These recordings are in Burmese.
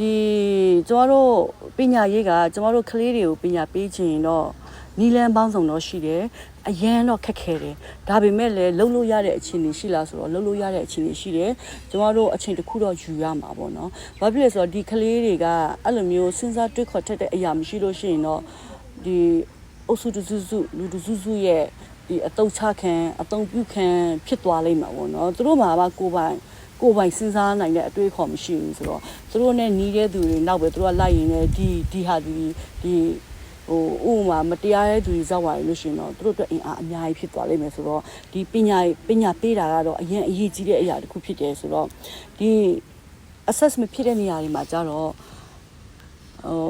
ဒီကျမတို့ပညာရေးကကျမတို့ကလေးတွေကိုပညာပေးချင်ရင်တော့နီလန်းပေါင်းစုံတော့ရှိတယ်အရန်တော့ခက်ခဲတယ်ဒါပေမဲ့လည်းလှုပ်လို့ရတဲ့အခြေအနေရှိလားဆိုတော့လှုပ်လို့ရတဲ့အခြေအနေရှိတယ်ကျမတို့အချိန်တစ်ခုတော့ယူရမှာပေါ့နော်ဘာဖြစ်လဲဆိုတော့ဒီကလေးတွေကအဲ့လိုမျိုးစဉ်းစားတွေးခေါ်ထက်တဲ့အရာမရှိလို့ရှိရင်တော့ဒီအုပ်စုတစုစုလူတစုစုရဲ့ဒီအတုံးချခံအတုံးပြုခံဖြစ်သွားလိမ့်မှာပေါ့နော်သူတို့မှာကကိုယ်ပိုင် ကိုယ်ပိုင်စဉ်းစားနိုင်တဲ့အတွေးခေါ်မရှိဘူးဆိုတော့သူတို့နဲ့နီးတဲ့သူတွေနောက်ပဲသူတို့ကလိုက်ရင်လည်းဒီဒီဟာဒီဒီဟိုဥပမာမတရားတဲ့သူတွေဇောက်သွားရလို့ရှိရင်တော့သူတို့အတွက်အင်အားအများကြီးဖြစ်သွားလိမ့်မယ်ဆိုတော့ဒီပညာပညာပေးတာကတော့အရင်အရေးကြီးတဲ့အရာတစ်ခုဖြစ်တယ်ဆိုတော့ဒီ assessment ဖြစ်တဲ့နေရာတွေမှာကြတော့ဟို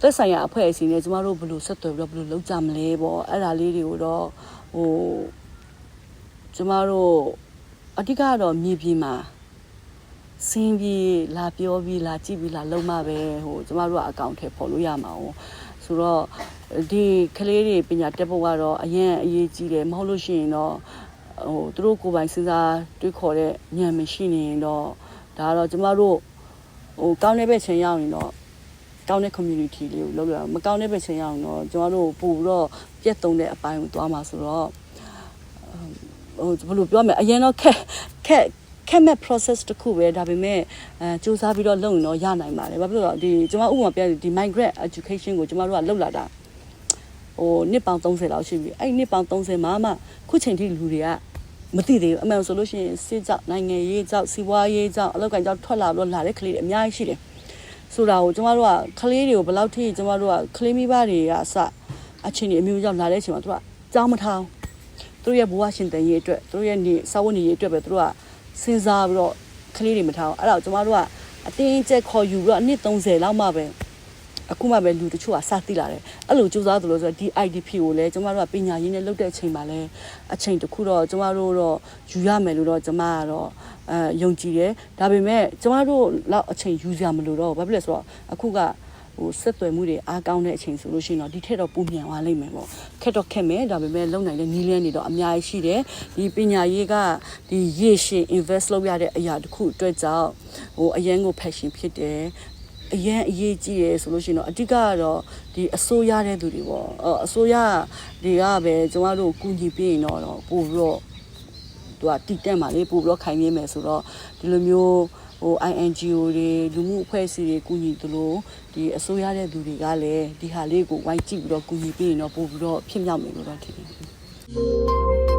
သက်ဆိုင်ရာအဖွဲ့အစည်းနဲ့ကျမတို့ဘယ်လိုဆက်သွယ်ပြီးတော့ဘယ်လိုလုပ်ကြမလဲပေါ့အဲ့ဒါလေးတွေကိုတော့ဟိုကျမတို့အဓိကကတော့မြေပြင်မှာ စင်းပြီးလာပြောပြီးလာကြည့်ပြီးလာလုံးမပဲဟိုကျမတို့ကအကောင့်ထဲပေါ်လို့ရမှာ哦ဆိုတော့ဒီကလေးတွေပညာတက်ဖို့ကတော့အရင်အရေးကြီးတယ်မဟုတ်လို့ရှိရင်တော့ဟိုသူတို့ကိုယ်ပိုင်စဉ်းစားတွေးခေါ်တဲ့ဉာဏ်မရှိနေရင်တော့ဒါကတော့ကျမတို့ဟိုကောင်းတဲ့ဘက်ချင်းရောက်ရင်တော့ကောင်းတဲ့ community လေးကိုလုပ်ရအောင်မကောင်းတဲ့ဘက်ချင်းရောက်ရင်တော့ကျမတို့ပို့ပြီးတော့ပြတ်သုံးတဲ့အပိုင်းကိုသွားမှာဆိုတော့ဟိုဘယ်လိုပြောမလဲအရင်တော့ခက်ခက် ခက်မဲ့ process တစ်ခုပဲဒါပေမဲ့အဲစူးစမ်းပြီးတော့လုပ်ရင်တော့ရနိုင်ပါတယ်ဘာဖြစ်လို့လဲဆိုတော့ဒီကျွန်မဥပမာပြဒီ migrant education ကိုကျွန်မတို့ကလုပ်လာတာဟိုနှစ်ပေါင်း30လောက်ရှိပြီအဲ့ဒီနှစ်ပေါင်း30မှာမှခုချိန်ထိလူတွေကမသိသေးဘူးအမှန်ဆိုလို့ရှိရင်စစ်ကြောက်နိုင်ငံရေးကြောက်စီးပွားရေးကြောက်အလောက်ကန်ကြောက်ထွက်လာပြီးတော့လာတဲ့ကလေးတွေအများကြီးရှိတယ်ဆိုတာကိုကျွန်မတို့ကကလေးတွေကိုဘယ်လောက်ထိကျွန်မတို့ကကလေးမိဘတွေကအစအချင်းကြီးအမျိုးကြောက်လာတဲ့အချိန်မှာသူကကြောင်းမထောင်သူတို့ရဲ့ဘဝရှင်တန်ရေးအတွက်သူတို့ရဲ့နေစာဝတ်နေရေးအတွက်ပဲသူတို့က စဉ်းစားပြီးတော့ကလေးတွေမထားအောင်အဲ့ဒါကိုကျမတို့ကအတင်းကျပ်ခေါ်ယူပြီးတော့အနှစ်30လောက်မှပဲအခုမှပဲလူတချို့ကစသိလာတယ်အဲ့လိုစူးစမ်းသလိုဆိုတော့ဒီ IDP ကိုလည်းကျမတို့ကပညာရေးနဲ့လုပ်တဲ့အချိန်မှာလည်းအချိန်တစ်ခုတော့ကျမတို့တော့ယူရမယ်လို့တော့ကျမကတော့အဲယုံကြည်တယ်ဒါပေမဲ့ကျမတို့လောက်အချိန်ယူစရာမလိုတော့ဘူးဘာဖြစ်လဲဆိုတော့အခုက ဟိုဆက်သွယ်မှုတွေအားကောင်းတဲ့အချိန်ဆိုလို့ရှိရင်တော့ဒီထက်တော့ပူမြန်သွားလိမ့်မယ်ပေါ့ခက်တော့ခက်မယ်ဒါပေမဲ့လုံနိုင်တဲ့နီးလန်းတွေတော့အများကြီးရှိတယ်ဒီပညာရေးကဒီရေရှည် invest လုပ်ရတဲ့အရာတစ်ခုအတွက်ကြောင့်ဟိုအရန်ကို passion ဖြစ်တယ်အရန်အရေးကြီးရယ်ဆိုလို့ရှိရင်တော့အဓိကကတော့ဒီအစိုးရတဲ့သူတွေပေါ့အော်အစိုးရတွေကပဲကျွန်တော်တို့ကူညီပေးရင်တော့ပို့ပြီးတော့သူကတည်တက်မှာလေပို့ပြီးတော့ခိုင်မြဲမယ်ဆိုတော့ဒီလိုမျိုး ဟို INGO တွေလူမှုအဖွဲ့အစည်းတွေကူညီသလိုဒီအစိုးရတဲ့သူတွေကလည်းဒီဟာလေးကိုဝိုင်းကြည့်ပြီးတော့ကူညီပေးရင်တော့ပို့ပြီးတော့ဖြစ်မြောက်မယ်လို့တော့ထင်တယ်